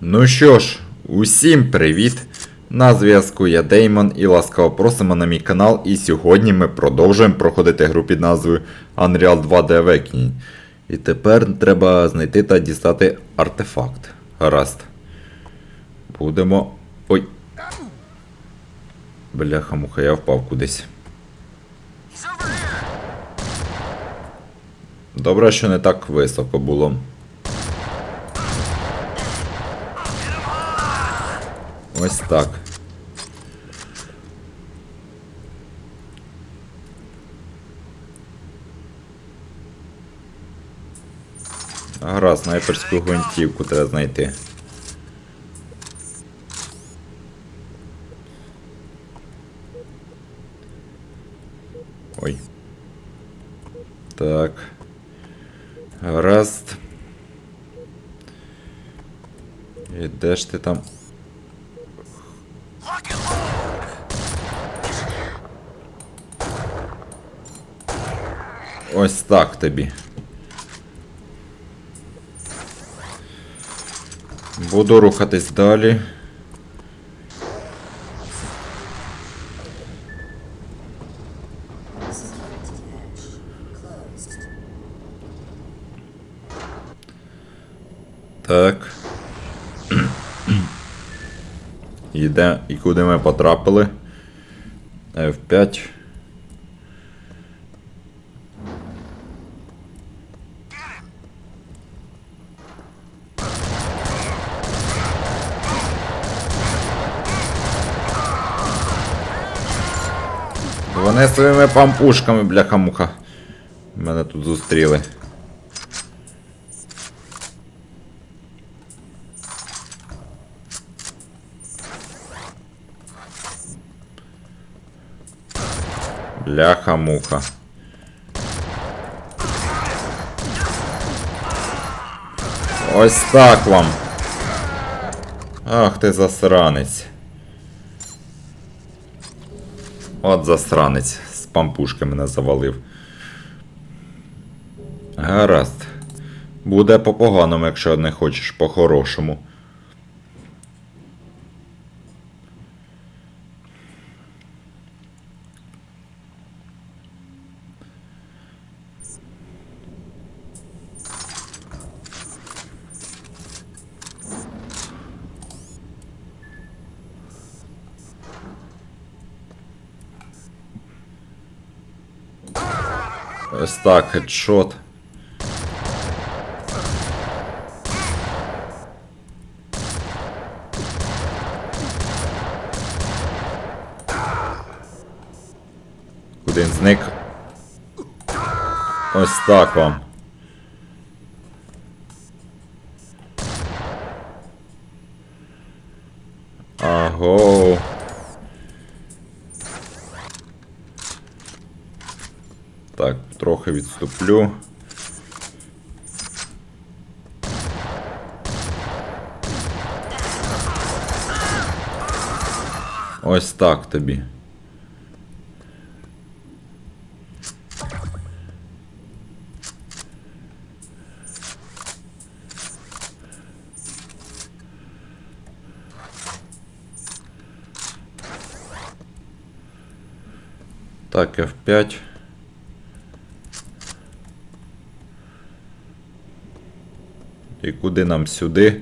Ну що ж, усім привіт! На зв'язку я Деймон і ласкаво просимо на мій канал. І сьогодні ми продовжуємо проходити гру під назвою Unreal 2 The Awakening. І тепер треба знайти та дістати артефакт. Гаразд. Будемо. Ой. Бляха муха, я впав кудись. Добре, що не так високо було. Ось так. Гра, снайперську гвинтівку треба знайти. Ой. Так. Гаразд. І де ж ти там? Ось так тобі. Буду рухатись далі. Так. І і куди ми потрапили? F5. Вони своїми пампушками, бляха-муха. Мене тут зустріли. Бляха-муха. Ось так вам. Ах ти засранець. От засранець з пампушки мене завалив. Гаразд. Буде по-поганому, якщо не хочеш по-хорошому. Ось так, хедшот. Куди він зник? Ось так вам. Так, трохи відступлю. Ось так тобі. Так, F5. Куди нам сюди?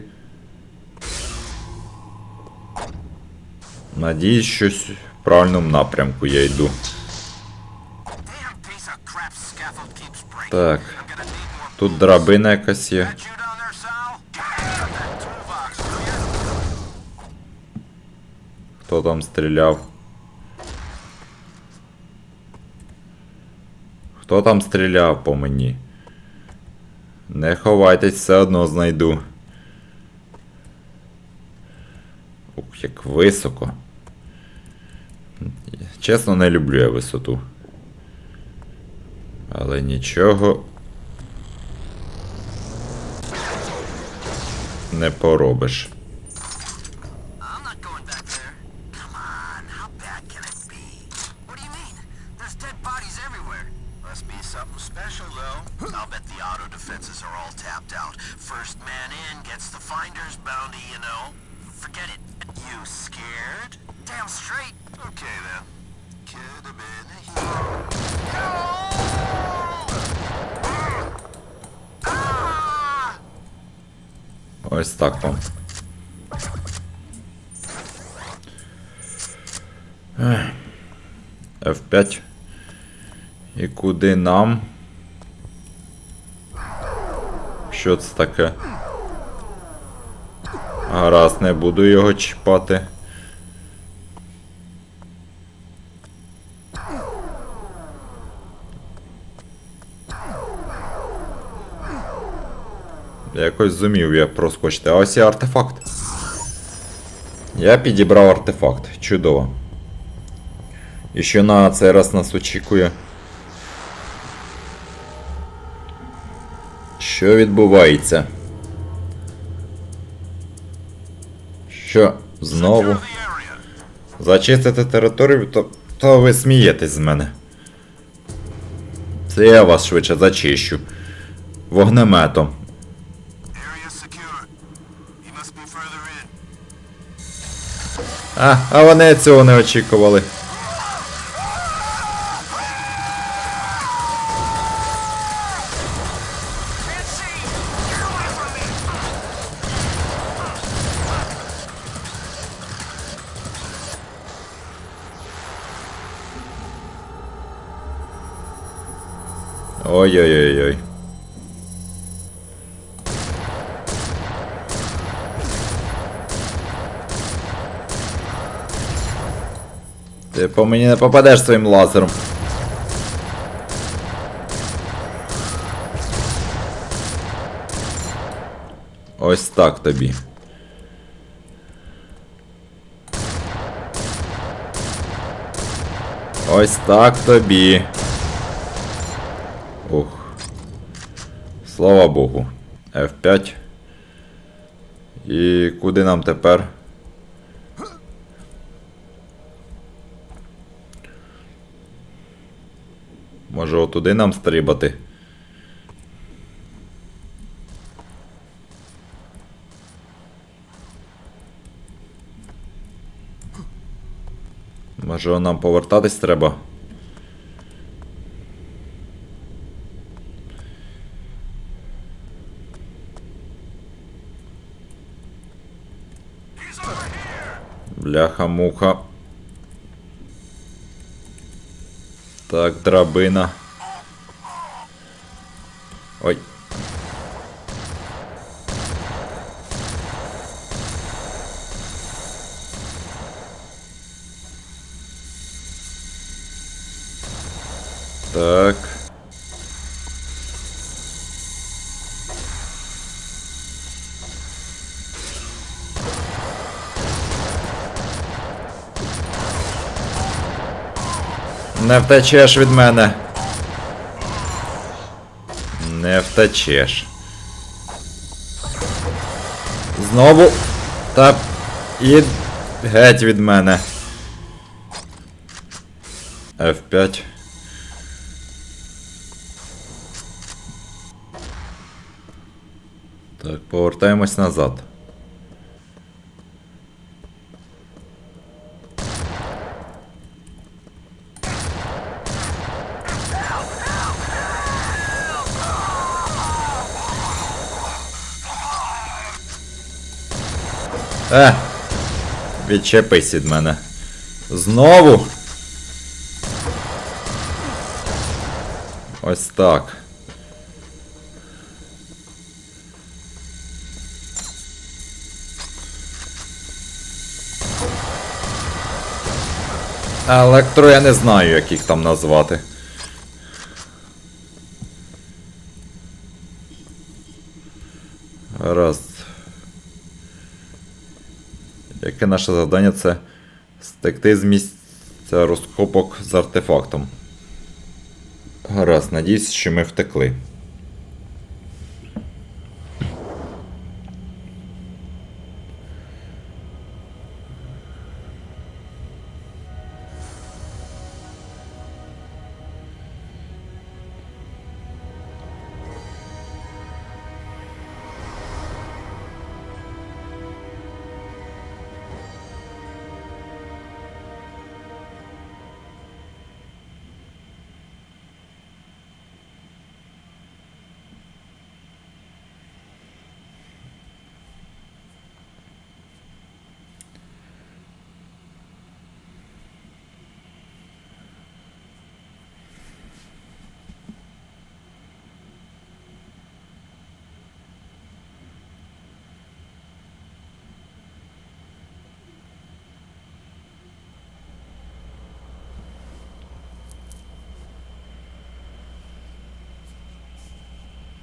Надіюсь, щось в правильному напрямку я йду. Так. Тут драбина якась є. Хто там стріляв? Хто там стріляв по мені? Не ховайтесь, все одно знайду. Ух, як високо. Чесно, не люблю я висоту. Але нічого. Не поробиш. I'll bet the auto defenses are all tapped out. First man in gets the finder's bounty, you know. Forget it. You scared? Damn straight. Okay then. Could have been a hero. Ah! Ось так вам. Ех. F5. І куди нам? Що це таке? Гаразд, не буду його чіпати. Якось зумів я проскочити. А ось і артефакт. Я підібрав артефакт. Чудово. І що на цей раз нас очікує? Що відбувається? Що знову? Зачистити територію, то, то ви смієтесь з мене. Це я вас швидше зачищу. Вогнеметом. А, а вони цього не очікували. Ой-ой-ой-ой. Ти по мені не попадеш своїм лазером. Ось так тобі. Ось так тобі. Ух. Слава Богу. F5. І куди нам тепер? Може отуди нам стрибати? Може нам повертатись треба? Бляха-муха. Так, драбина. Ой. Так. Не втечеш від мене. Не втечеш. Знову. Та. І геть від мене. F5. Так, повертаємось назад. Е! Відчепись від мене. Знову. Ось так. Електро я не знаю, як їх там назвати. Гаразд. Яке наше завдання це стекти з місця розкопок з артефактом. Гаразд, надіюсь, що ми втекли.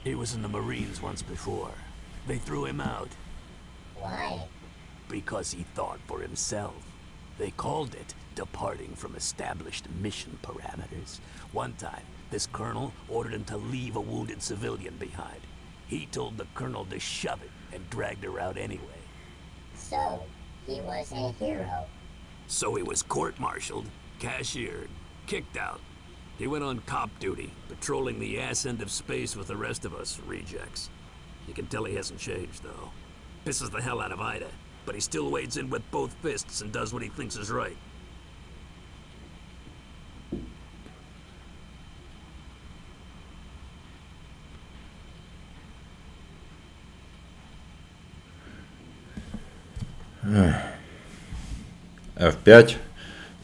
He was in the Marines once before. They threw him out Why? because he thought for himself. They called it departing from established mission parameters. One time, this colonel ordered him to leave a wounded civilian behind. He told the colonel to shove it and dragged her out anyway. So, he was a hero. So he was court-martialed, cashiered, kicked out. He went on cop duty, patrolling the ass end of space with the rest of us rejects. You can tell he hasn't changed, though. Pisses the hell out of Ida, but he still wades in with both fists and does what he thinks is right. F5.